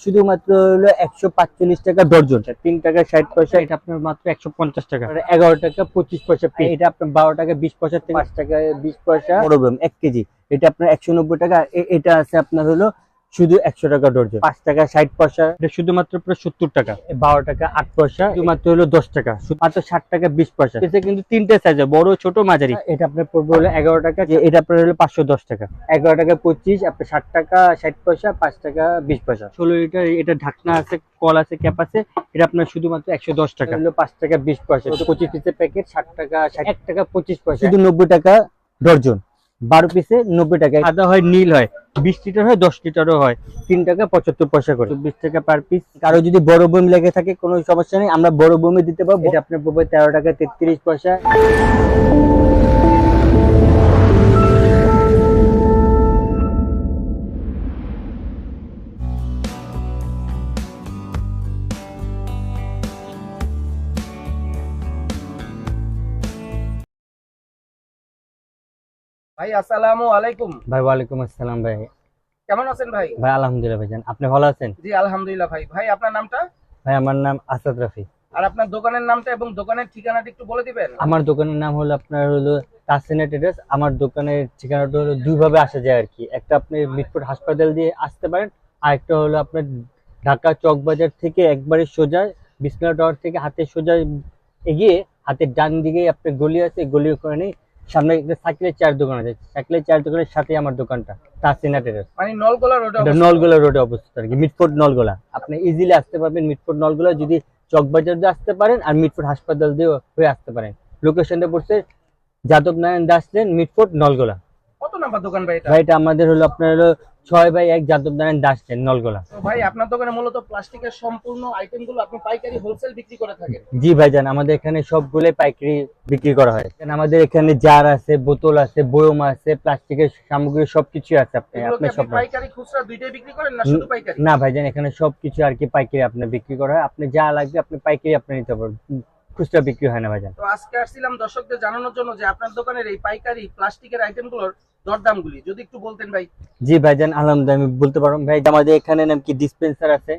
শুধুমাত্র হলো একশো পাঁচচল্লিশ টাকা দর্জন তিন টাকা ষাট পয়সা এটা আপনার মাত্র একশো পঞ্চাশ টাকা। এগারো টাকা পঁচিশ পয়সা এটা আপনার বারো টাকা বিশ পয়সা থেকে পাঁচ টাকা বিশ পয়সা। এক কেজি। এটা আপনার একশো নব্বই টাকা এটা আছে আপনার হলো শুধু একশো টাকা ডর্জন পাঁচ টাকা ষাট পয়সা। এটা শুধুমাত্র পুরো সত্তর টাকা। বারো টাকা আট পয়সা। শুধুমাত্র হলো দশ টাকা। শুধু মাত্র ষাট টাকা বিশ পয়সা। এটা কিন্তু তিনটে সাইজ বড় ছোট মাঝারি। এটা আপনার পড়বে হলো এগারো টাকা। যে এটা আপনার হলো পাঁচশো দশ টাকা। এগারো টাকা পঁচিশ আপনার ষাট টাকা ষাট পয়সা পাঁচ টাকা বিশ পয়সা। ষোলো লিটার এটা ঢাকনা আছে কল আছে ক্যাপ আছে এটা আপনার শুধুমাত্র একশো দশ টাকা। হলো পাঁচ টাকা বিশ পয়সা। পঁচিশ পিসের প্যাকেট ষাট টাকা ষাট টাকা পঁচিশ পয়সা। শুধু নব্বই টাকা ডর্জন বারো পিসে নব্বই টাকা। সাদা হয় নীল হয়। বিশ লিটার হয়, দশ লিটারও হয়। তিন টাকা পঁচাত্তর পয়সা করে। চব্বিশ টাকা পার পিস কারও যদি বড় বমি লেগে থাকে, কোনো সমস্যা নেই, আমরা বড় বমি দিতে পারব। এটা আপনার পড়বে তেরো টাকা তেত্রিশ পয়সা। ভাই আসসালামু আলাইকুম। ভাই ওয়ালাইকুম আসসালাম ভাই। কেমন আছেন ভাই? ভাই আলহামদুলিল্লাহ ভাইজান আপনি ভালো আছেন? জি আলহামদুলিল্লাহ ভাই। ভাই আপনার নামটা? ভাই আমার নাম আসাদ রাফি আর আপনার দোকানের নামটা এবং দোকানের ঠিকানাটা একটু বলে দিবেন? আমার দোকানের নাম হলো আপনার হলো তাসিনা ট্রেডার্স আমার দোকানের ঠিকানাটা হলো দুইভাবে আসা যায় আর কি। একটা আপনি মিটফুট হাসপাতাল দিয়ে আসতে পারেন আর একটা হলো আপনার ঢাকা চকবাজার থেকে একবারে সোজা বিসমিল্লাহ টাওয়ার থেকে হাতে সোজা এগিয়ে হাতের ডান দিকে আপনার গলি আছে গলি ওখানে সামনে একটা সাইকেলের চার দোকান আছে সাইকেলের চার দোকানের সাথে আমার দোকানটা তাসিনা টেরাস মানে নলগোলা রোড নলগোলা রোডে অবস্থিত? আর কি মিটফোর্ড নলগোলা। আপনি ইজিলি আসতে পারবেন মিটফোর্ড নলগোলা যদি চকবাজার দিয়ে আসতে পারেন আর মিটফোর্ড হাসপাতাল দিয়ে হয়ে আসতে পারেন। লোকেশনটা পড়ছে Yadav Narayan Das lane Mitford Nalgola. Number দোকান ভাই এটা? ভাই এটা আমাদের হলো আপনার হলো ছয় বাই এক যাদব নারায়ণ দাস লেন নলগোলা। ভাই আপনার দোকানে মূলত প্লাস্টিকের সম্পূর্ণ আইটেমগুলো আপনি পাইকারি হোলসেল বিক্রি করে থাকেন। জি ভাইজান আমাদের এখানে সবগুলোই পাইকারি বিক্রি করা হয়। আমাদের এখানে জার আছে বোতল আছে বয়ম আছে প্লাস্টিকের সামগ্রী সবকিছু আছে আপনি এগুলো আপনি সব পাইকারি খুচরা দুইটাই বিক্রি করেন না শুধু পাইকারি? না ভাইজান এখানে সবকিছু আর কি পাইকারি আপনার বিক্রি করা হয়। আপনি যা লাগবে আপনি পাইকারি আপনি নিতে পারবেন। খুচরা বিক্রি হয় না ভাইজান। তো আজকে আসছিলাম দর্শকদের জানানোর জন্য যে আপনার দোকানের এই পাইকারি প্লাস্টিকের আইটেমগুলোর দরদামগুলি যদি একটু বলতেন ভাই। জি ভাইজান আলহামদুলিল্লাহ আমি বলতে পারব। ভাই আমাদের এখানে নাম কি? ডিসপেন্সার আছে।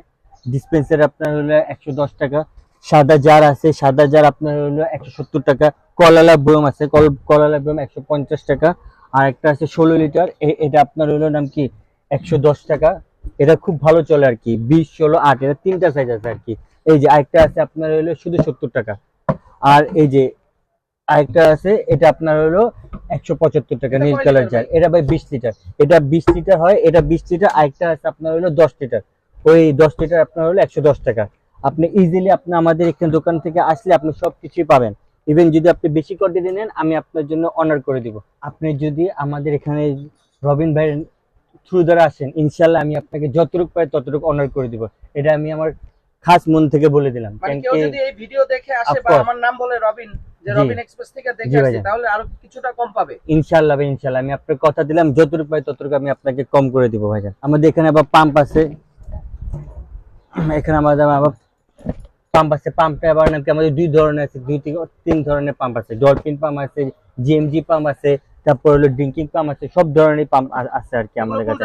ডিসপেন্সার আপনার হলো একশো দশ টাকা। সাদা জার আছে। সাদা জার আপনার হলো একশো সত্তর টাকা। কলালা বয়ম আছে। কল কলালা বয়ম একশো টাকা। আর একটা আছে ষোলো লিটার এটা আপনার হলো নাম কি? একশো দশ টাকা। এটা খুব ভালো চলে আর কি। বিশ ষোলো আট এটা তিনটা সাইজ আছে আর কি। এই যে আরেকটা আছে আপনার হলো শুধু সত্তর টাকা। আর এই যে আরেকটা আছে এটা আপনার হলো একশো পঁচাত্তর টাকা নীল কালার জার এটা ভাই বিশ লিটার। এটা বিশ লিটার হয় এটা বিশ লিটার আরেকটা আছে আপনার হলো দশ লিটার। ওই দশ লিটার আপনার হলো একশো দশ টাকা। আপনি ইজিলি আপনি আমাদের এখানে দোকান থেকে আসলে আপনি সব কিছুই পাবেন। ইভেন যদি আপনি বেশি কোয়ান্টিটি নেন আমি আপনার জন্য অনার করে দিব। আপনি যদি আমাদের এখানে রবিন ভাইয়ের থ্রু দ্বারা আসেন ইনশাল্লাহ আমি আপনাকে যতটুকু পাই ততটুকু অনার করে দিব। এটা আমি আমার খাস মন থেকে বলে দিলাম। মানে কেউ যদি এই ভিডিও দেখে আসে বা আমার নাম বলে রবিন যে রবিন এক্সপ্রেস থেকে দেখে আসে তাহলে আরও কিছুটা কম পাবে। ইনশাল্লাহ ভাই ইনশাল্লাহ আমি আপনার কথা দিলাম যতটুকু পাই ততটুকু আমি আপনাকে কম করে দিব ভাইজান আমাদের এখানে আবার পাম্প আছে। এখানে আমাদের আবার পাম্প আছে। পাম্পটা আবার নাকি আমাদের দুই ধরনের আছে দুই থেকে তিন ধরনের পাম্প আছে। ডলফিন পাম্প আছে জিএমজি পাম্প আছে তারপর হলো ড্রিঙ্কিং পাম্প আছে সব ধরনের পাম্প আছে আর কি আমাদের কাছে।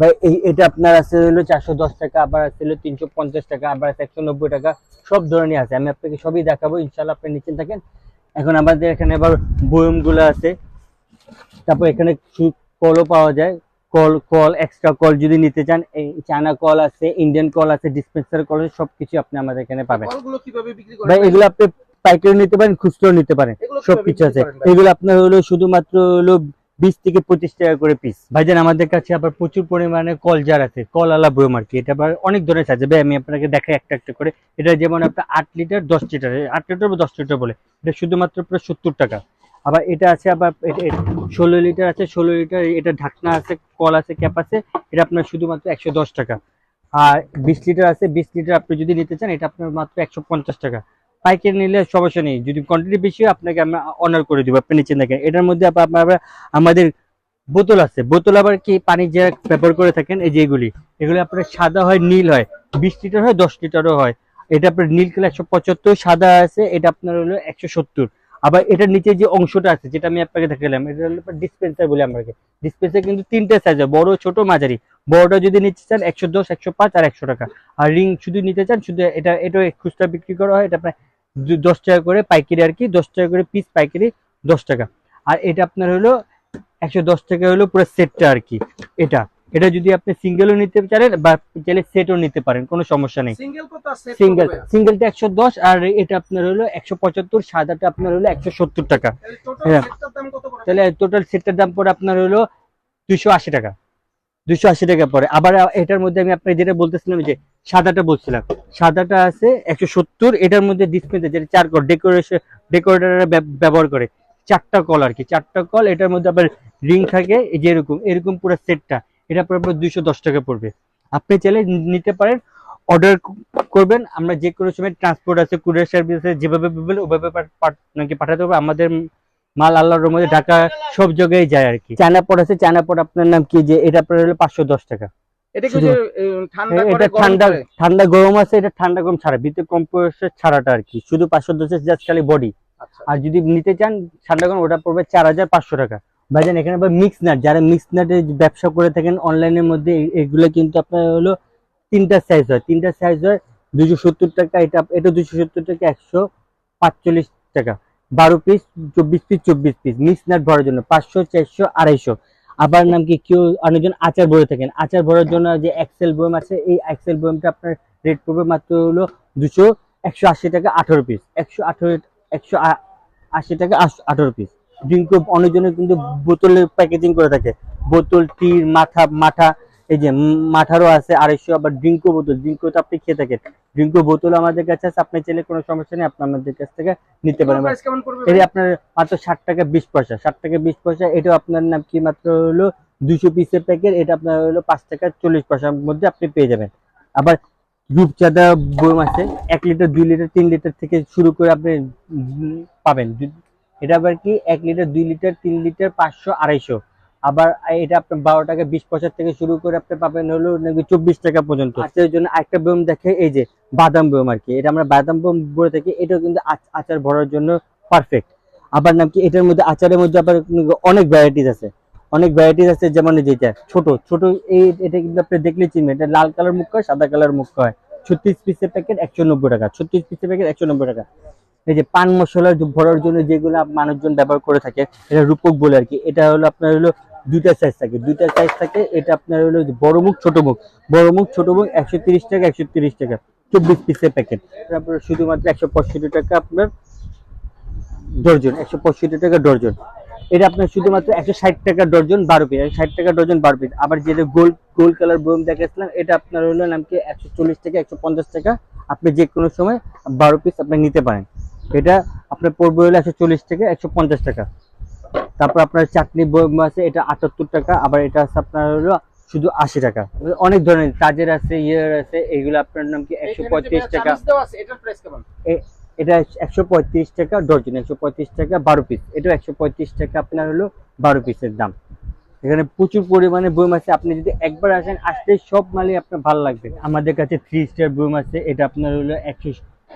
ভাই? এটা আপনার আছে হলো চারশো দশ টাকা আবার আছে হলো তিনশো পঞ্চাশ টাকা আবার আছে একশো নব্বই টাকা সব ধরনের আছে। আমি আপনাকে সবই দেখাবো ইনশাল্লাহ আপনি নিচে থাকেন। এখন আমাদের এখানে আবার বয়মগুলো আছে। তারপর এখানে কলও পাওয়া যায়। কল কল এক্সট্রা কল যদি নিতে চান এই চায়না কল আছে ইন্ডিয়ান কল আছে ডিসপেন্সার কল আছে সবকিছু আপনি আমাদের এখানে পাবেন। ভাই? এগুলো আপনি পাইকারি নিতে পারেন খুচরো নিতে পারেন। সবকিছু আছে। এগুলো আপনার হলো শুধুমাত্র হলো বিশ থেকে পঁচিশ টাকা করে পিস ভাইজান আমাদের কাছে আবার প্রচুর পরিমাণে কল জার আছে কল আলা বয়ম আর কি? এটা আবার অনেক ধরনের আছে ভাই আমি আপনাকে দেখাই একটা একটা করে। এটা যেমন আপনার আট লিটার দশ লিটার আট লিটার বা দশ লিটার বলে। এটা শুধুমাত্র প্রায় সত্তর টাকা। আবার এটা আছে আবার ষোলো লিটার আছে ষোলো লিটার এটা ঢাকনা আছে কল আছে ক্যাপ আছে। এটা আপনার শুধুমাত্র একশো দশ টাকা। আর বিশ লিটার আছে বিশ লিটার আপনি যদি নিতে চান এটা আপনার মাত্র একশো পঞ্চাশ টাকা। পাইকারি নিলে সমস্যা নেই। যদি কোয়ান্টিটি বেশি হয়, আপনাকে আমরা অনার করে দিব। আপনি নিচে দেখেন এটার মধ্যে আপনারা, আমাদের বোতল আছে। বোতল আবার কি পানি যে ব্যবহার করে থাকেন, এই যেগুলি এগুলি। আপনার সাদা হয়, নীল হয়। বিশ লিটার হয়, দশ লিটারও হয়। এটা আপনার নীল কালার একশো পঁচাত্তর, সাদা আছে, এটা আপনার হলো একশো সত্তর। আবার এটার নিচে যে অংশটা আছে, যেটা আমি আপনাকে দেখালাম, এটা হলো ডিসপেন্সার বলি আমরা ডিসপেন্সার কিন্তু তিনটে সাইজ হয়, বড়, ছোট, মাঝারি। বড়টা যদি নিতে চান, একশো দশ, একশো পাঁচ আর একশো টাকা। আর রিং শুধু নিতে চান, শুধু এটা এটা খুচরা বিক্রি করা হয়, এটা দু- দশ টাকা করে পাইকারি আর কি দশ টাকা করে পিস পাইকারি দশ টাকা। আর এটা আপনার হলো একশো দশ টাকা হলো পুরো সেটটা আর কি। এটা এটা যদি আপনি সিঙ্গেলও নিতে চান বা চাইলে সেটও নিতে পারেন কোনো সমস্যা নেই। সিঙ্গেল সিঙ্গেলটা একশো দশ আর এটা আপনার হলো একশো পঁচাত্তর সাদাটা আপনার হলো একশো সত্তর টাকা। হ্যাঁ। তাহলে টোটাল সেটটার দাম পড়ে আপনার হলো দুশো আশি টাকা। দুশো আশি টাকা পরে। আবার এটার মধ্যে আমি আপনার যেটা বলতেছিলাম যে সাদাটা বলছিলাম। সাদাটা আছে একশো সত্তর, এটার মধ্যে ডিসপ্লেতে যেটা চার কল ডেকোরেশন ডেকোরেটার ব্যবহার করে। চারটা কল আর কি, চারটা কল এটার মধ্যে আবার রিং থাকে, এই যে এরকম পুরো সেটটা এটা পড়বে আপনার দুইশো দশ টাকা পড়বে। আপনি চাইলে নিতে পারেন অর্ডার করবেন। আমরা যে কোনো সময় ট্রান্সপোর্ট আছে কুরিয়ার সার্ভিস আছে, যেভাবে ওভাবে পাঠাতে হবে আমাদের মাল আল্লাহর মধ্যে ঢাকা সব জায়গায় যায় আর কি। চায়না পট আছে চায়না পট আপনার নাম কি যে এটা আপনার হলো পাঁচশো দশ টাকা। এটা শুধু- ঠান্ডা এটা ঠান্ডা ঠান্ডা গরম আছে এটা ঠান্ডা গরম ছাড়া ভিতরে কম্প্রেসর ছাড়াটা আর কি। শুধু পাঁচশো দশ জাস্ট খালি বডি আচ্ছা। আর যদি নিতে চান ঠান্ডা গরম ওটা পড়বে চার হাজার পাঁচশো টাকা। ভাইজান এখানে মিক্স নাট যারা মিক্স নাটের ব্যবসা করে থাকেন অনলাইনের মধ্যে এগুলো কিন্তু আপনার হলো তিনটা সাইজ হয়। তিনটা সাইজ হয় দুশো সত্তর টাকা এটা এটা দুশো সত্তর টাকা একশো পাঁচচল্লিশ টাকা। বারো পিস চব্বিশ পিস চব্বিশ পিস মিক্স নাট ভরার জন্য পাঁচশো, চারশো, আড়াইশো। আবার নাম কি? কেউ অনেকজন আচার ভরে থাকেন। আচার ভরার জন্য যে এক্সেল বয়ম আছে, এই এক্সেল বয়মটা আপনার রেট পড়বে মাত্র হলো দুশো একশো আশি টাকা আঠারো পিস একশো আঠারো, একশো আশি টাকা আঠারো পিস ড্রিঙ্ক অনেকজনের কিন্তু বোতলের প্যাকেজিং করে থাকে। বোতল টির মাথা মাথা এই যে উম মাথারও আছে আড়াইশো আবার ড্রিঙ্কো বোতল। ড্রিঙ্কো তো আপনি খেয়ে থাকেন। ড্রিঙ্কো বোতল আমাদের কাছে আছে আপনি চাইলে কোনো সমস্যা নেই আপনি আমাদের কাছ থেকে নিতে পারেন। এটা? আপনার মাত্র ষাট টাকা বিশ পয়সা। ষাট টাকা বিশ পয়সা এটা আপনার নাম কি মাত্র হলো? দুশো পিসের প্যাকেট এটা আপনার হলো পাঁচ টাকা চল্লিশ পয়সার মধ্যে আপনি পেয়ে যাবেন। আবার রূপচাঁদা বয়ম আছে এক লিটার দুই লিটার তিন লিটার থেকে শুরু করে আপনি পাবেন। এটা আবার কি এক লিটার দুই লিটার তিন লিটার পাঁচশো আড়াইশো। আবার এটা আপনার বারো টাকা বিশ পয়সা থেকে শুরু করে আপনি পাবেন হলো নাকি চব্বিশ টাকা পর্যন্ত। আচারের জন্য একটা বয়ম দেখে, এই যে বাদাম বোম আর কি, এটা আমরা বাদাম বোম বলে থাকি, এটাও কিন্তু আচার ভরার জন্য পারফেক্ট আবার নাম কি, এটার মধ্যে আচারের মধ্যে আবার অনেক ভ্যারাইটিস আছে। অনেক ভ্যারাইটিস আছে, যেমন যেটা ছোট ছোট এই এটা কিন্তু আপনি দেখলে চিনবেন, এটা লাল কালার মুখ হয়, সাদা কালার মুখ হয়। ছত্রিশ পিসের প্যাকেট একশো নব্বই টাকা, ছত্রিশ পিসের প্যাকেট একশো নব্বই টাকা। এই যে পান মশলা ভরার জন্য যেগুলো মানুষজন ব্যবহার করে থাকে, এটা রূপক বলে আর কি, এটা হলো আপনার হলো দুইটা সাইজ থাকে। দুইটা সাইজ থাকে, এটা আপনার হলো বড় মুখ, ছোট মুখ। বড় মুখ, ছোট মুখ, একশো টাকা একশো টাকা। চব্বিশ পিসের প্যাকেট তারপরে শুধুমাত্র একশো পঁয়ষট্টি টাকা আপনার ডর্জন, একশো পঁয়ষট্টি টাকা ডর্জন। এটা আপনার শুধুমাত্র একশো ষাট টাকা ডর্জন, বারো পিস ষাট টাকা ডর্জন, বারো পিস আবার যেটা গোল গোল কালার বোম দেখাচ্ছিলাম, এটা আপনার হলো নামকে একশো চল্লিশ টাকা, একশো পঞ্চাশ টাকা। আপনি যে কোনো সময় বারো পিস আপনি নিতে পারেন। এটা আপনার পড়বে হলো একশো চল্লিশ টাকা, একশো পঞ্চাশ টাকা। তারপর আপনার চাটনি বোম আছে এটা আটাত্তর টাকা আবার এটা আছে আপনার হলো শুধু আশি টাকা। অনেক ধরনের তাজের আছে ইয়ের আছে এগুলো আপনার নাম কি একশো পঁয়ত্রিশ টাকা। এটা একশো পঁয়ত্রিশ টাকা ডর্জন একশো পঁয়ত্রিশ টাকা বারো পিস এটা একশো পঁয়ত্রিশ টাকা আপনার হলো বারো পিসের দাম। এখানে প্রচুর পরিমাণে বইম আছে আপনি যদি একবার আসেন আসলে সব মালই আপনার ভালো লাগবে। আমাদের কাছে থ্রি স্টার বইম আছে এটা আপনার হলো একশো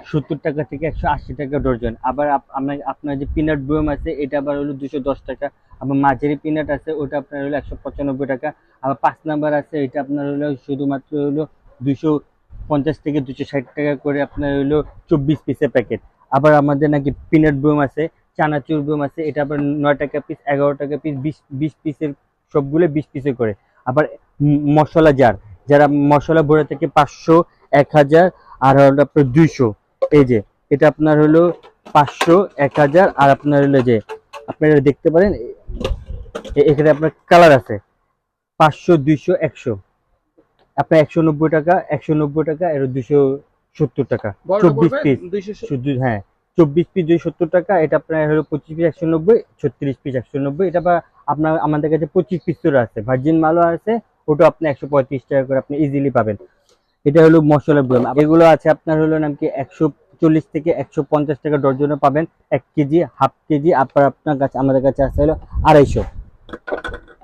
সত্তর টাকা থেকে একশো আশি টাকা ডর্জন আবার আপ- আপনার আপনার যে পিনাট বইম আছে, এটা আবার হলো দুশো দশ টাকা। আবার মাঝারি পিনাট আছে, ওটা আপনার হলো একশো পঁচানব্বই টাকা। আবার পাঁচ নাম্বার আছে, এটা আপনার হলো শুধুমাত্র হলো দুশো পঞ্চাশ থেকে দুশো ষাট টাকা করে আপনার হলো চব্বিশ পিসের প্যাকেট আবার আমাদের নাকি পিনাট বোম আছে, চানাচুর বোম আছে, এটা আবার নয় টাকা পিস এগারো টাকা পিস বিশ বিশ পিসের সবগুলো বিশ পিসে করে। আবার মশলা জার যারা মশলা ভরে থেকে পাঁচশো, এক হাজার, আর আপনার দুইশো। এই যে এটা আপনার হলো পাঁচশো এক হাজার আর আপনার হলো যে আপনারা দেখতে পারেন এখানে আপনার কালার আছে। পাঁচশো দুইশো একশো। আপনার একশো নব্বই টাকা একশো নব্বই টাকা এর দুশো সত্তর টাকা। চব্বিশ পিস শুধু হ্যাঁ। চব্বিশ পিস দুই সত্তর টাকা এটা আপনার হলো পঁচিশ পিস একশো নব্বই ছত্রিশ পিস একশো নব্বই এটা বা আপনার আমাদের কাছে পঁচিশ পিসেরও আছে। ভার্জিন মালও আছে ওটা আপনি একশো পঁয়ত্রিশ টাকা করে আপনি ইজিলি পাবেন। এটা হলো মশলা ব্রম এগুলো আছে আপনার হলো নাম কি, একশো চল্লিশ থেকে একশো পঞ্চাশ টাকা ডর্জনও পাবেন। এক কেজি, হাফ কেজি আপনার আপনার কাছে আমাদের কাছে আছে হলো আড়াইশো।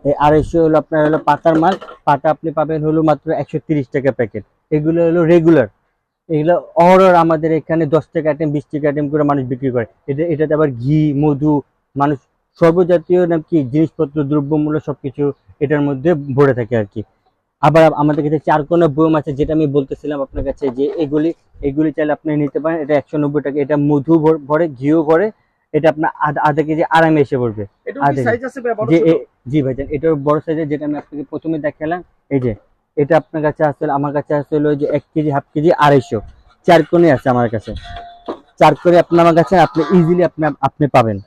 এই আড়াইশো হলো আপনার হলো পাতার মাল। পাতা আপনি পাবেন হলো মাত্র একশো তিরিশ টাকা প্যাকেট। এগুলো হলো রেগুলার এগুলো অহরহ আমাদের এখানে দশ টাকা আইটেম বিশ টাকা আইটেম করে মানুষ বিক্রি করে। এটা এটাতে আবার ঘি, মধু, মানুষ সর্বজাতীয় নাকি জিনিসপত্র, দ্রব্যমূল্য সবকিছু এটার মধ্যে ভরে থাকে আর কি। আবার আমাদের কাছে চার কোনো বয়ম আছে যেটা আমি বলতেছিলাম আপনার কাছে যে এগুলি এগুলি চাইলে আপনি নিতে পারেন। এটা একশো নব্বই টাকা এটা মধু ভর- ঘিও ভরে এটা আপনার আধা কেজি আরামে এসে পড়বে। জি ভাইজান এটার বড় সাইজের যেটা আমি আপনাকে প্রথমে দেখালাম। এই যে এটা আপনার কাছে আসলে আমার কাছে আসলে যে এক কেজি হাফ কেজি আড়াইশো। চার কোণে আছে আমার কাছে। চার করে আপনি আমার কাছে আপনি ইজিলি আপনি আপনি পাবেন।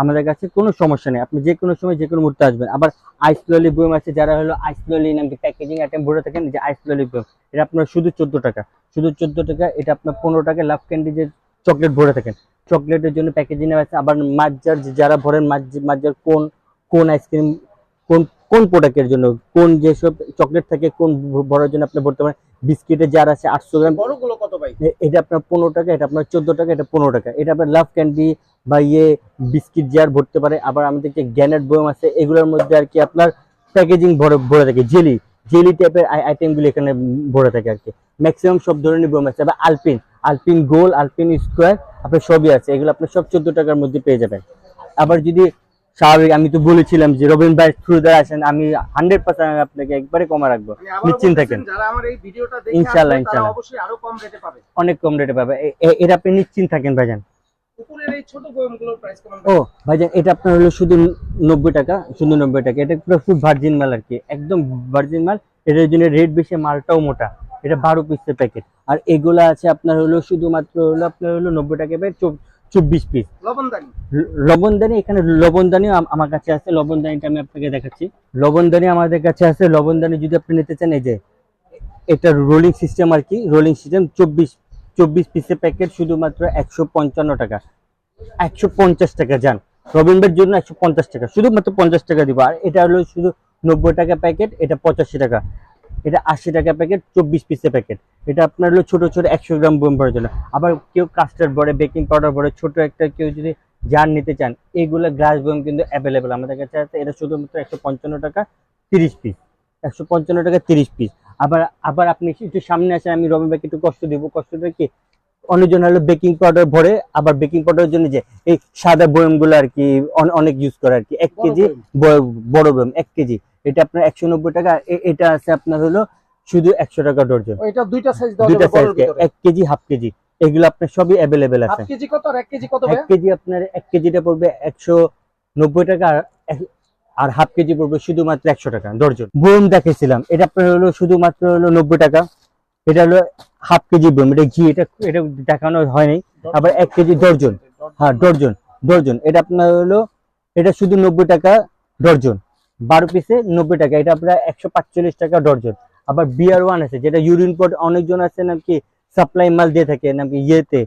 আমাদের কাছে কোনো সমস্যা নেই। আপনি যে কোনো সময় যে কোনো মুহূর্তে আসবেন। আবার আইস ললি আছে, যারা হলো আইস ললি প্যাকেজিং আইটেম ভরে থাকেন, যে আইস ললি এটা আপনার শুধু চোদ্দ টাকা। শুধু চোদ্দ টাকা, এটা আপনার পনেরো টাকা লাভ ক্যান্ডি যে চকলেট ভরে থাকেন। চকলেটের জন্য প্যাকেজিং আছে, আবার মাজ্জার যারা ভরেন, মাজ্জ- মাজ্জার কোন কোন আইসক্রিম কোন কোন প্রোডাক্টের জন্য, কোন যেসব চকলেট থাকে, কোন ভরার জন্য আপনি ভরতে পারেন বিস্কিটের যার আছে আটশো গ্রাম। বড়গুলো কত ভাই? এটা আপনার পনেরো টাকা এটা আপনার চোদ্দ টাকা এটা পনেরো টাকা। এটা আপনার লাভ ক্যান্ডি বা ইয়ে বিস্কিট জার ভরতে পারে। আবার আমাদের যে গ্যানেট বয়ম আছে এগুলোর মধ্যে আর কি আপনার প্যাকেজিং ভরে ভরে থাকে জেলি। জেলি টাইপের আইটেমগুলো এখানে ভরে থাকে আর কি। ম্যাক্সিমাম সব ধরনের বয়ম আছে। আবার আলপিন আলপিন গোল আলপিন স্কোয়ার আপনার সবই আছে। এগুলো আপনার সব চোদ্দ টাকার মধ্যে পেয়ে যাবেন। আবার যদি স্বাভাবিক আমি তো বলেছিলাম যে রবিন ভাই থ্রু দ্বারা আসেন আমি হান্ড্রেড পার্সেন্ট আপনাকে একবারে কমা রাখব। নিশ্চিন্ত থাকেন। রেটে পাবে। অনেক কম রেটে পাবে। এটা আপনি নিশ্চিন্ত থাকেন ভাইজান। ও ভাইজান এটা আপনার হলো শুধু নব্বই টাকা শুধু নব্বই টাকা। এটা পুরো ফুড ভার্জিন মাল আর কি একদম ভার্জিন মাল। এটার জন্য রেট বেশি মালটাও মোটা। এটা বারো পিসের প্যাকেট আর এগুলা আছে আপনার হলো শুধুমাত্র হলো আপনার হলো নব্বই টাকা পেয়ে চব্বিশ পিস লবণদানি? লবণদানি এখানে লবণদানিও আম- আমার কাছে আছে। লবণদানিটা আমি আপনাকে দেখাচ্ছি। লবণদানি আমাদের কাছে আছে। লবণদানি যদি আপনি নিতে চান এই যে এটা রোলিং সিস্টেম আর কি। রোলিং সিস্টেম চব্বিশ চব্বিশ পিসের প্যাকেট শুধুমাত্র একশো পঞ্চান্ন টাকা। একশো পঞ্চাশ টাকা যান রবীন্দ্রের জন্য একশো পঞ্চাশ টাকা। শুধুমাত্র পঞ্চাশ টাকা দিব। আর এটা হলো শুধু নব্বই টাকা প্যাকেট এটা পঁচাশি টাকা। এটা আশি টাকা প্যাকেট, চব্বিশ পিসের প্যাকেট। এটা আপনার হলো ছোটো ছোটো একশো গ্রাম বোম ভরার জন্য। আবার কেউ কাস্টার্ড ভরে বেকিং পাউডার ভরে, ছোট একটা কেউ যদি জার নিতে চান এইগুলো গ্লাস বোম কিন্তু অ্যাভেলেবেল আমাদের কাছে আছে, এটা শুধুমাত্র একশো পঞ্চান্ন টাকা, তিরিশ পিস একশো পঞ্চান্ন টাকা, তিরিশ পিস আবার আবার আপনি একটু সামনে আসেন, আমি রবি ভাইকে একটু কষ্ট দেবো। কষ্টটা কি? অনেকজন হলো বেকিং পাউডার ভরে আবার বেকিং পাউডারের জন্য যে এই সাদা বয়মগুলো আর কি অন- অনেক ইউজ করে আর কি। এক কেজি বড় বয়ম এক কেজি। এটা আপনার একশো নব্বই টাকা এটা আছে আপনার হলো শুধু একশো টাকা ডর্জন। এটা দুইটা সাইজ দুইটা সাইজ এক কেজি হাফ কেজি এগুলো আপনার সবই অ্যাভেলেবেল আছে। কেজি কত এক কেজি কত এক কেজি আপনার এক কেজিটা পড়বে একশো নব্বই টাকা আর হাফ কেজি পড়বে শুধুমাত্র একশো টাকা দর্জন বোম দেখেছিলাম এটা আপনার হলো শুধুমাত্র হলো নব্বই টাকা। এটা হলো হাফ কেজি বোম এটা ঘি এটা এটা দেখানো হয়নি। আবার এক কেজি দর্জন। হ্যাঁ ডর্জন ডর্জন এটা আপনার হলো এটা শুধু নব্বই টাকা ডর্জন বারো পিসে নব্বই টাকা এটা আপনার একশো পাঁচচল্লিশ টাকা ডর্জন আবার বিআর ওয়ান আছে যেটা ইউরিন পট অনেকজন আছে নাকি সাপ্লাই মাল দিয়ে থাকে নাকি ইয়েতে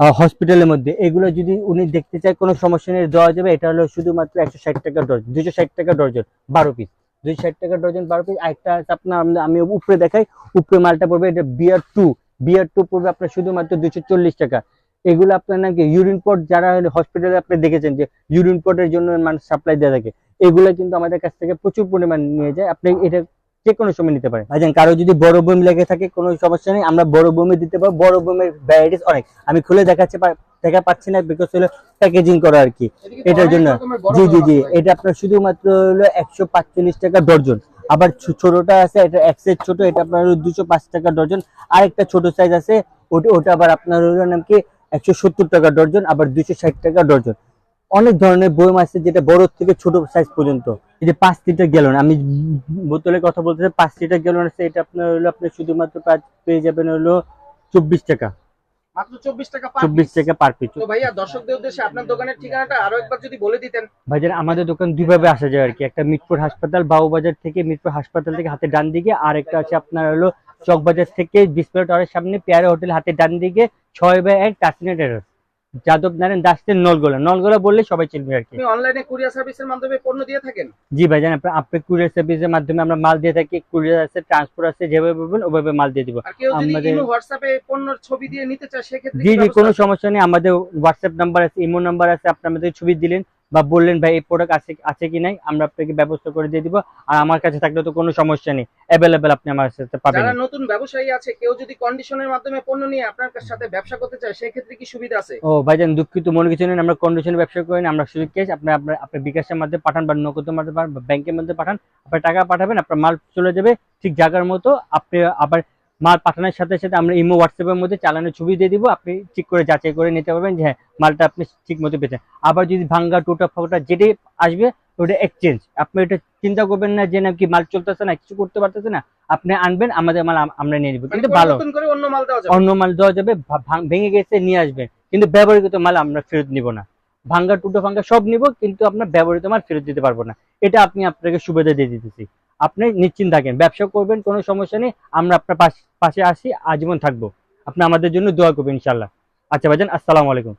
হসপিটালের মধ্যে। এগুলো যদি উনি দেখতে চায় কোনো সমস্যা নেই দেওয়া যাবে। এটা হলো শুধুমাত্র একশো ষাট টাকা ডর্জন দুশো ষাট টাকা ডর্জন বারো পিস দুইশো ষাট টাকা ডজন বারো পিস আরেকটা আপনার, আমি- উপরে দেখাই, উপরে মালটা পড়বে এটা বিয়ার টু বিয়ার টু পড়বে আপনার শুধুমাত্র দুশো চল্লিশ টাকা। এগুলো আপনার নাকি ইউরিন পট যারা হসপিটালে আপনি দেখেছেন যে ইউরিন পটের জন্য মানুষ সাপ্লাই দেওয়া থাকে। এগুলো কিন্তু আমাদের কাছ থেকে প্রচুর পরিমাণ নিয়ে যায়। আপনি এটা যে কোনো সময় নিতে পারেন। ভাইজান, কারও যদি বড় বমি লেগে থাকে, কোনো সমস্যা নেই, আমরা বড় বমি দিতে পারব। বড় বমির ভ্যারাইটিস অনেক। আমি খুলে দেখাচ্ছি দেখা পাচ্ছি না বিকজ হলো প্যাকেজিং করা আর কি। এটার জন্য জি জি জি এটা আপনার শুধুমাত্র হলো একশো পাঁচচল্লিশ টাকা ডর্জন আবার ছোটটা আছে এটা এক সাইজ ছোট এটা আপনার দুশো পাঁচ টাকা ডর্জন আর একটা ছোট সাইজ আছে ওটা ওটা আবার আপনার হলো নাম কি একশো সত্তর টাকা ডর্জন আবার দুশো ষাট টাকা ডর্জন অনেক ধরনের বয়ম আছে যেটা বড় থেকে ছোট সাইজ পর্যন্ত। এই যে পাঁচ লিটার গ্যালন আমি বোতলের কথা বলতে পাঁচ লিটার গ্যালন আছে এটা আপনার হলো আপনি শুধুমাত্র পেয়ে যাবেন হলো চব্বিশ টাকা। মাত্র চব্বিশ টাকা per চব্বিশ টাকা পার পিস তো ভাইয়া দর্শকদের উদ্দেশ্যে আপনার দোকানের ঠিকানাটা আরও একবার যদি বলে দিতেন। ভাইজান আমাদের দোকান দুইভাবে আসা যায় আর কি। একটা মিটপুর হাসপাতাল বাউবাজার থেকে মিটপুর হাসপাতাল থেকে হাতে ডান দিকে আর একটা আছে আপনার হলো চকবাজার থেকে ডিসপ্লে টাওয়ারের সামনে পেয়ারা হোটেল হাতে ডান দিকে ছয় বাই এক টার্সিনেট যাদব নারায়ণ দাসের নলগোলা। নলগোলা বললে সবাই চিনবে আর কি। আপনি অনলাইনে কুরিয়ার সার্ভিসের মাধ্যমে পণ্য দিয়ে থাকেন? জি ভাইজান জানেন আপনি কুরিয়ার সার্ভিসের মাধ্যমে আমরা মাল দিয়ে থাকি কুরিয়ার আছে ট্রান্সপোর্ট আছে যেভাবে বলবেন ওভাবে মাল দিয়ে দিব। আমাদের- হোয়াটসঅ্যাপে পণ্যের ছবি দিয়ে নিতে চায় সেক্ষেত্রে জি জি কোনো সমস্যা নেই আমাদের হোয়াটসঅ্যাপ নাম্বার আছে ইমো নাম্বার আছে আপনি আমাদের ছবি দিলেন বা বললেন ভাই এই প্রোডাক্ট আছে আছে কি নাই? আমরা আপনাকে ব্যবস্থা করে দিয়ে দিব। আর আমার কাছে থাকলে তো কোনো সমস্যা নেই। অ্যাভেলেবেল আপনি আমার সাথে পাবেন। যারা নতুন ব্যবসায়ী আছে কেউ যদি কন্ডিশনের মাধ্যমে পণ্য নিয়ে আপনার সাথে ব্যবসা করতে চায় সেই ক্ষেত্রে কি সুবিধা আছে? ও ভাইজান দুঃখিত মনে কিছু নেই। আমরা কন্ডিশনে ব্যবসা করি না। আমরা শুধু ক্যাশ আপনি আপনার আপনার বিকাশের মধ্যে পাঠান বা নগদের মধ্যে পাঠান বা ব্যাংকের মধ্যে পাঠান। আপনার টাকা পাঠাবেন আপনার মাল চলে যাবে ঠিক জায়গার মতো। আপনি আবার মাল পাঠানোর সাথে সাথে আমরা ইমো হোয়াটসঅ্যাপের মধ্যে চালানোর ছবি দিয়ে দিব। আপনি ঠিক করে যাচাই করে নিতে পারবেন যে হ্যাঁ মালটা আপনি ঠিক মতো পেয়েছেন। আবার যদি ভাঙ্গা টুটা ফোটা যেটাই আসবে ওটা এক্সচেঞ্জ আপনি এটা চিন্তা করবেন না যে নাকি মাল চলতেছে না কিছু করতে পারতেছে না। আপনি আনবেন আমাদের মাল আমরা নিয়ে নিব। মানে কিন্তু ভালো। অন্য মাল দেওয়া যাবে। ভেঙে গেছে নিয়ে আসবে কিন্তু ব্যবহৃত মাল আমরা ফেরত নিব না। ভাঙ্গা টুটো ভাঙ্গা সব নিব কিন্তু আপনার ব্যবহৃত মাল ফেরত দিতে পারব না। এটা আপনি আপনাকে সুবিধা দিয়ে দিতেছি। আপনি নিশ্চিন্ত থাকেন ব্যবসা করবেন কোনো সমস্যা নেই। আমরা আপনার পাশ- পাশে আসি আজীবন থাকব। আপনি আমাদের জন্য দোয়া করবেন ইনশাল্লাহ আচ্ছা ভাইজান আসসালামু আলাইকুম।